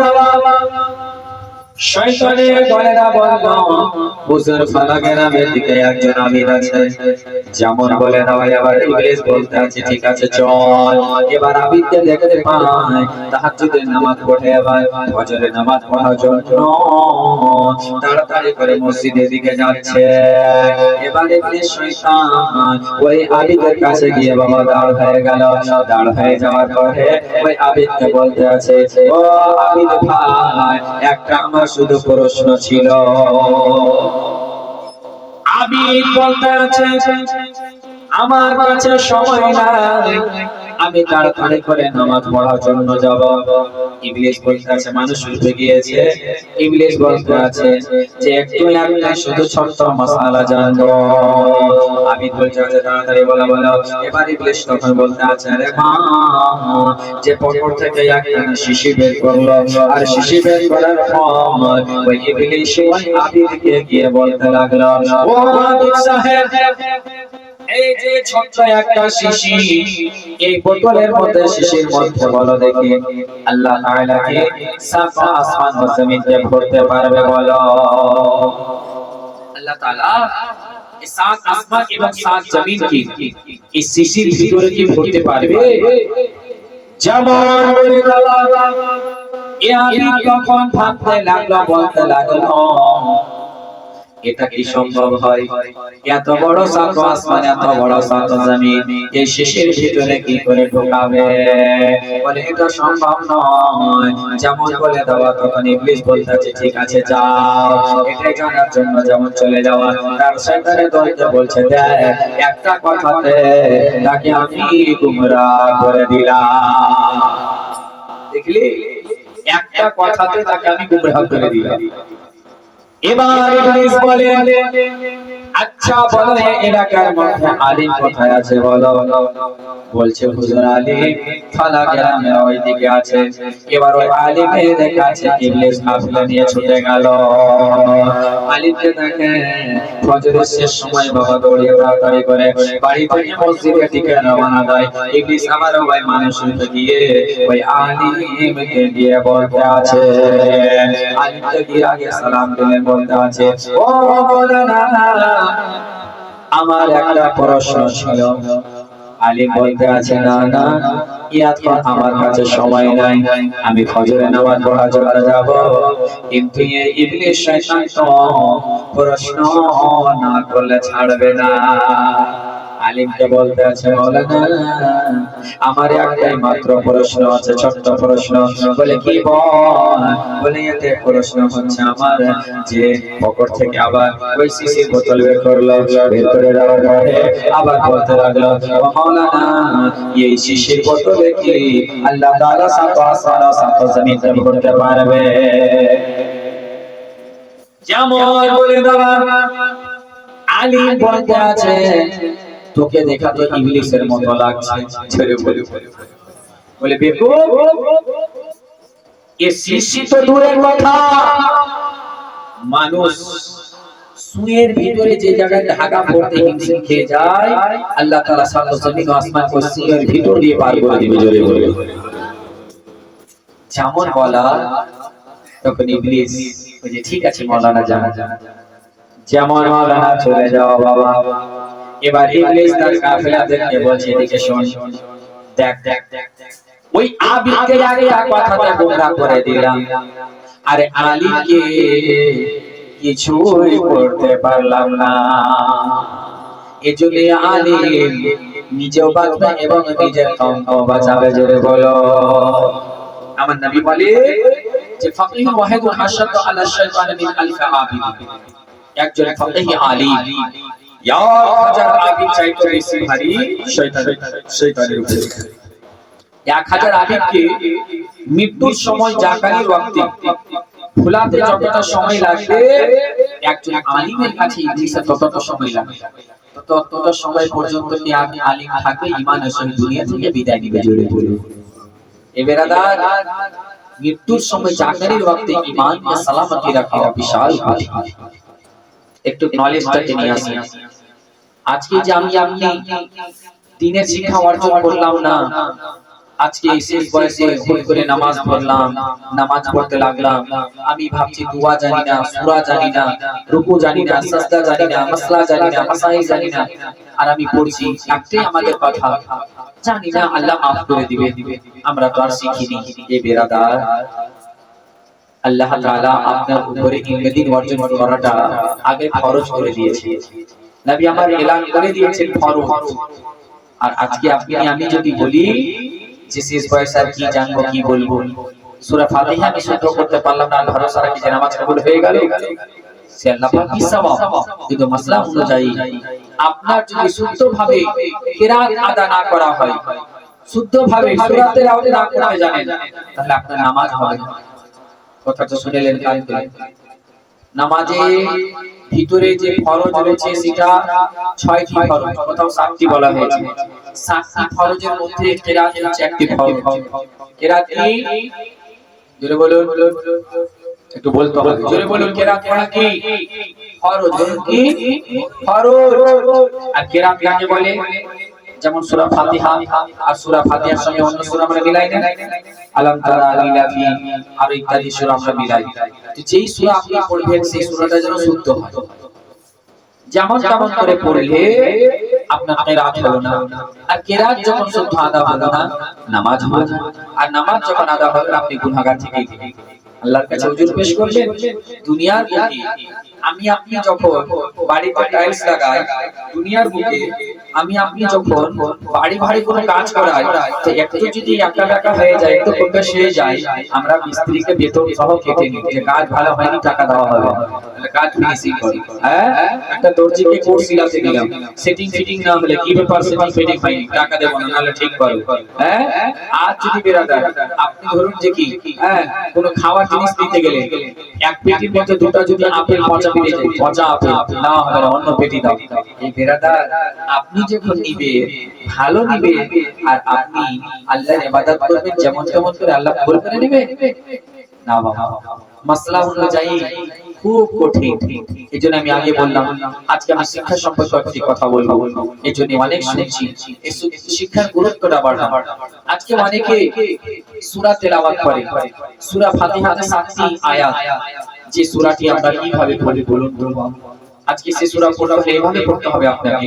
দেওয়া যেমন বলে দেওয়া এবার ইবলিস বলতে আছে, ঠিক আছে, চল। এবার দেখতে পাই তাহাজ্জুদের নামাজ পড়ে, এবার ফজরের নামাজ পড়ার জন্য তাড়াতাড়ি করে মসজিদের দিকে যাচ্ছে। এবার ওই আবিদের কাছে গিয়ে, বাবা, দাঁড় হয়ে গেল। দাঁড় হয়ে যাওয়ার পরে ওই আবিদকে বলতে আছে, ও আবিদ ভাই, একটা আমার শুধু প্রশ্ন ছিল। আবিদ বলতে আমার কাছে সময় নাই। আমি তার তাড়াতাড়ি করে নামাজ পড়ার জন্য যাব। ইংলিশ বলতে আছে, মানুষ উঠে গিয়েছে। ইংলিশ বলতে আছে যে, একটু একটা শুধু ছোট্ট মশালা জানব আমি বলতে আছে তাড়াতাড়ি বলা, বলো, এবার ইংলিশ তখন বলতে আছে, আরে মা, যে পকর থেকে একটা শিশি বের করল, আর শিশি বের করার পর ওই ইংলিশ ওই আবিদকে গিয়ে বলতে লাগল, ও আবিদ সাহেব এই যে ছোট্ট একটা শিশি, এই বোতলের মধ্যে শিশির মধ্যে বলো দেখি। আল্লাহ তাআলা কি সাফা আসমান ও জমিনকে ভরতে পারবে বলো? আল্লাহ তাআলা, এই সাত আসমান এবং সাত জমিন কি, এই শিশির ভিতরে কি ভরতে পারবে? যেমন এ আমি তখন ভাবতে লাগল, বলতে লাগল এটা কি সম্ভব হয়? এত বড় সাত আসমান, এত বড় সাত জমিন, এই শেষের ভিতরে কি করে ঢোকাবে? বলে, এটা সম্ভব নয়। যেমন বলে দেওয়া, তখন ইংলিশ বলতেছে, ঠিক আছে, যাও। এটাই জানার জন্য যেমন চলে যাওয়া, তার সেখানে দলকে বলছে, দেখ, একটা কথাতে তাকে আমি গুমরাহ করে দিলাম। দেখলি? একটা কথাতে তাকে আমি গুমরাহ করে দিলাম। এবার ইবলিস বলে আচ্ছা বলো এলাকার মধ্যে আলিম কোথায় আছে বলো? বলছে, হুজুর আলিম ফালা আছে। এবার ওই ইবলিস নিয়ে ছুটে গেল। আলিমকে দেখে ফজরের শেষ সময় বাবা দৌড়িয়ে তাড়াতাড়ি করে বাড়ি থেকে মসজিদের দিকে রওনা দেয়। ইবলিস আবার ওই মানুষের গিয়ে ওই আলিমকে গিয়ে বলতে আছে আমার একটা প্রশ্ন ছিল। আলিম বলতে আছে, না না এখন আমার কাছে সময় নাই। আমি ফজরে নামাজ পড়া চলে যাব। কিন্তু এই ইবলিস শয়তান তো প্রশ্ন না করলে ছাড়বে না। আলিমকে বলতে আছে মাওলানা আমার একটাই মাত্র প্রশ্ন আছে, ছোট্ট প্রশ্ন। বলে, কি বল? বলে, এতে প্রশ্ন হচ্ছে আমার যে পকেট থেকে আবার ওই শিশির বোতল বের করল, বের করে দেওয়ার পরে আবার বলতে লাগল মাওলানা এই শিশির বোতলে কি আল্লাহ তাআলা সাত আসমান সাত জমিন করতে পারবে? যেমন বলে দেওয়া আলিম বলতে আছে তোকে দেখা তো ইংলিশের মতো লাগছে, ছেড়ে বলে। বলে বেকু এ শিশি তো দূরের কথা। মানুষ সুয়ের ভিতরে যে জায়গায় ঢাকা পড়তে খেয়ে যায়, আল্লাহ সাত জমিন আসমান সুয়ের ভিতর দিয়ে পার করে দিবে জোরে বলে। যেমন বলা, তখন ঠিক আছে জানা যেমন চলে যাও বাবা। এবার ইবলিস তার কাফেলাদেরকে বলছে এদিকে শোন দেখ দেখ দেখ ওই আবিদকে আগে এক কথাটা গোমরা করে দিলাম। আরে আলীকে কিছুই করতে পারলাম না। এজন্য আলিম নিজেও বাঁচবে এবং নিজের কমকেও বাঁচাবে জোরে বলো। আমার নবী বলে যে ফাকিহ ওয়াহিদুন আশাদ আলা শাইতান মিন আলফ আবিদ। একজন ফাকিহ আলিম মৃত্যুর সময় জাকারির ওয়াক্তে ভুলাতে যতটা সময় লাগবে, একজন আলিমের কাছে ইবলিসের সময় লাগবে। ততটা সময় পর্যন্ত কি আপনি আলিম থাকবে? ইমানের সঙ্গে দুনিয়া থেকে বিদায় নিবে জোরে বলে এ বেরাদার, মৃত্যুর সময় জাকারির ওয়াক্তে ইমানকে সালামতি রাখা বিশাল কথা একটু নলেজটাকে নিয়ে আসি আজকে যে আমি আপনি দিনের শিক্ষা অর্জন করলাম না, আজকে এই শেষ বয়সে ভুল করে নামাজ পড়লাম, নামাজ পড়তে লাগলাম। আমি ভাবছি দুয়া জানি না, সূরা জানি না, রুকু জানি না, সাজদা জানি না, মাসলা জানি না, মাসাইল জানি না। আর আমি পড়ছি একটাই আমাদের কথা, জানি না আল্লাহ মাফ করে দিবে। আমরা তো আর শিখিনি এই বেরাদার। আল্লাহ তাআলা আপনার উপরে ইলমদিন অর্জন করাটা আগে ফরজ করে দিয়েছে। নবী আমার এলান করে দিয়েছেন ফরজ। আর আজকে আপনি, আমি যদি বলি যে শেষ বয়স আর কি জানব, কি বলব? সূরা ফাতিহা আমি শুদ্ধ করতে পারলাম না ভরসা রাখি যে নামাজ কবুল হয়ে গেল। সে আল্লাহ পাক কি সওয়াব? কিন্তু মাসলা অনুযায়ী আপনার যদি শুদ্ধভাবে কিরাত আদা না করা হয়, শুদ্ধভাবে সূরাতের আওয়াজ না করতে জানেন, তাহলে আপনার নামাজ হবে না। কথাটা শুনেলেন কান খুলে নামাজে ভিতরে যে ফরজ রয়েছে, সেটা ছয়টি ফরজ কোথাও সাতটি বলা হয়েছে। সাতটি ফরজের মধ্যে কেরাত হচ্ছে একটি ফরজ। কেরাত কি জোরে বলুন, একটু বলতে হবে। জোরে বলুন, কেরাত পড়া কি? ফরজ। কি? ফরজ। আর কেরাত কাকে বলে? যেমন সূরা ফাতিহা আর সূরা ফাতিহার সঙ্গে অন্য সূরা আমরা মিলাই আর আপনি না নামাজ যখন আদা আপনি থেকেই আল্লাহর কাছে হুজুর পেশ করবেন দুনিয়ার আমি আপনি যখন বাড়িতে টাইলস লাগাই, দুনিয়ার বুকে আমি, আপনি যখন বাড়ি ভাড়ি কোনো কাজ করাই, তো একটু যদি একা টাকা হয়ে যায় একটু প্রকাশ হয়ে যায়? আমরা মিস্ত্রিকে বেতন সহ কেটে নিই। যে কাজ ভালো হয়নি, টাকা দেওয়া হবে কাজ ফিনিশিং করি। হ্যাঁ? একটা দর্জিকে কোর্স সিলাতে দিলাম সেটিং ফিটিং না হলে কি ব্যাপার? সেটিং ফিটিং হয়নি। টাকা দেবো না, নাহলে ঠিক করো। হ্যাঁ? আজ যদি বেরাদার আপনি ধরুন যে কি হ্যাঁ কোনো খাওয়ার জিনিস দিতে গেলে, এক পেটির মধ্যে দুটো যদি আপেল, পচা পেটে যায়, পচা আপেল, না হলে অন্য পেটি দাও। এই বেরাদার আপনি যখন নিবে ভালো নিবে আর আপনি আল্লাহর ইবাদত করবেন যেমন তেমন করে আল্লাহ কবুল করে নেবে। না বাবা। মাসলা অনুযায়ী খুব কঠিন। এই জন্য আমি আগে বললাম আজকে আমি শিক্ষা সম্পর্কে একটি কথা বলব। এই জন্য অনেক শুনছি। এই শিক্ষার গুরুত্বটা বাড়াম আজকে অনেকে সূরা তেলাওয়াত করে। সূরা ফাতিহাতে সাতটি আয়াত। যে সূরাটি আমরা কীভাবে পড়ি বলুন আজকে সেই সূরা পড়তে হলে এভাবে পড়তে হবে আপনাকে।